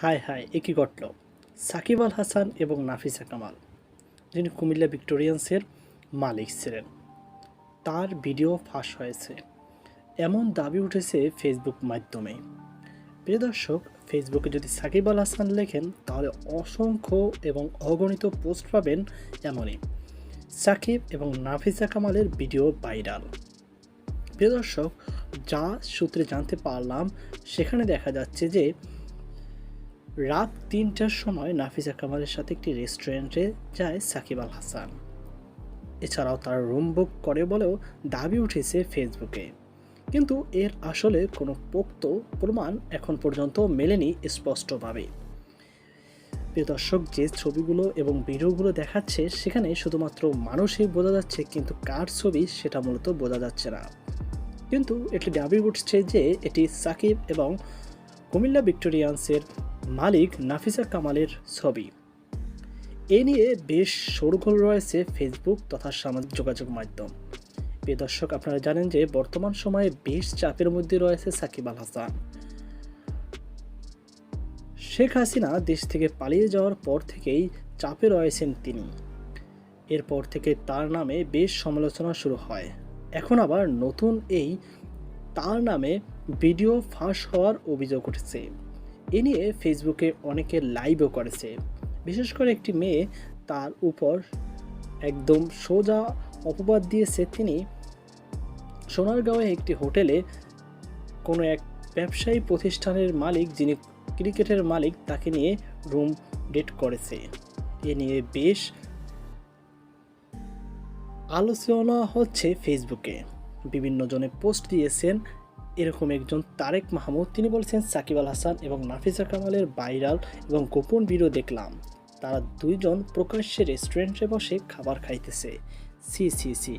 হায় হায় একই ঘটল? সাকিব আল হাসান এবং নাফিসা কামাল যিনি কুমিল্লা ভিক্টোরিয়ান্সের মালিক ছিলেন। তার ভিডিও ফাঁস হয়েছে। এমন দাবি উঠেছে ফেসবুক মাধ্যমে। প্রিয় দর্শক, ফেসবুকে যদি সাকিব আল হাসান লেখেন, তাহলে অসংখ্য এবং অগণিত পোস্ট পাবেন এমনই। সাকিব এবং নাফিসা কামালের ভিডিও ভাইরাল। প্রিয় দর্শক, যা সূত্রে জানতে পারলাম, সেখানে দেখা যাচ্ছে যে রাত তিনটার সময় নাফিসা কামালের সাথে একটি রেস্টুরেন্টে যায় সাকিব আল হাসান। এছাড়াও তারা রুম বুক করে বলেও দাবি উঠেছে ফেসবুকে। কিন্তু এর আসলে কোনো পোক্ত প্রমাণ এখন পর্যন্ত মেলেনি স্পষ্টভাবে। প্রিয় দর্শক, যে ছবিগুলো এবং ভিডিওগুলো দেখাচ্ছে, সেখানে শুধুমাত্র মানুষই বোঝা যাচ্ছে, কিন্তু কার ছবি সেটা মূলত বোঝা যাচ্ছে না। কিন্তু এটি দাবি উঠছে যে এটি সাকিব এবং কুমিল্লা ভিক্টোরিয়ান্সের মালিক নাফিসা কামালের ছবি। এ নিয়ে বেশ শোরগোল রয়েছে ফেসবুক তথা সামাজিক যোগাযোগ মাধ্যম। প্রিয় দর্শক, আপনারা জানেন যে বর্তমান সময়ে বেশ চাপের মধ্যে রয়েছে সাকিব আল হাসান। শেখ হাসিনা দেশ থেকে পালিয়ে যাওয়ার পর থেকেই চাপে রয়েছেন তিনি। এরপর থেকে তার নামে বেশ সমালোচনা শুরু হয়। এখন আবার নতুন এই তার নামে ভিডিও ফাঁস হওয়ার অভিযোগ উঠেছে। এ নিয়ে ফেসবুকে অনেকে লাইভও করেছে। বিশেষ করে একটি মেয়ে, তার উপর একদম সোজা অপবাদ দিয়েছে তিনি। সোনারগাঁওয়ে একটি হোটেলে কোনো এক ব্যবসায়ী প্রতিষ্ঠানের মালিক, যিনি ক্রিকেটের মালিক, তাকে নিয়ে রুম ডেট করেছে। এ নিয়ে বেশ আলোচনা হচ্ছে ফেসবুকে বিভিন্ন জনে পোস্ট দিয়েছেন এরকম একজন তারেক মাহমুদ, তিনি বলছেন, সাকিব আল হাসান এবং নাফিসা কামালের ভাইরাল এবং গোপন ভিডিও দেখলাম। তারা দুইজন প্রকাশ্যে রেস্টুরেন্টে বসে খাবার খাইতেছে। সি সি সি।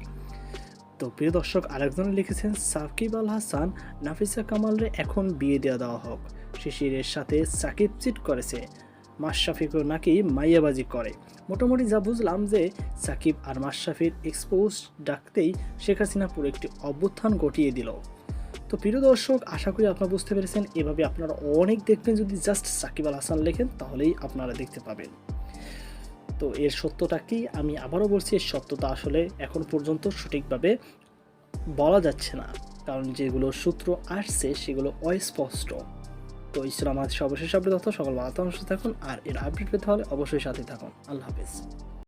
তো প্রিয় দর্শক, আরেকজনে লিখেছেন, সাকিব আল হাসান, নাফিসা কামালরে এখন বিয়ে দেওয়া দেওয়া হোক। শিশিরের সাথে সাকিব চিট করেছে, মাশরাফিকও নাকি মাইয়াবাজি করে। মোটামুটি যা বুঝলাম যে, সাকিব আর মাশরাফির এক্সপোজ ডাকতেই শেখ হাসিনা পুরো একটি অভ্যুত্থান ঘটিয়ে দিল। তো প্রিয় দর্শক, আশা করি আপনারা বুঝতে পেরেছেন। এভাবে আপনারা অনেক দেখবেন যদি জাস্ট সাকিব আল হাসান লেখেন, তাহলেই আপনারা দেখতে পাবেন। তো এর সত্যটা কি? আমি আবারও বলছি, এর সত্যতা আসলে এখন পর্যন্ত সঠিকভাবে বলা যাচ্ছে না। কারণ যেগুলো সূত্র আসছে, সেগুলো অস্পষ্ট। তো ইসলাম আমাদের সর্বশেষ আপডেট তথ্য সকল থাকুন থাকুন, আর এর আপডেট পেতে হলে অবশ্যই সাথে থাকুন। আল্লাহ হাফিজ।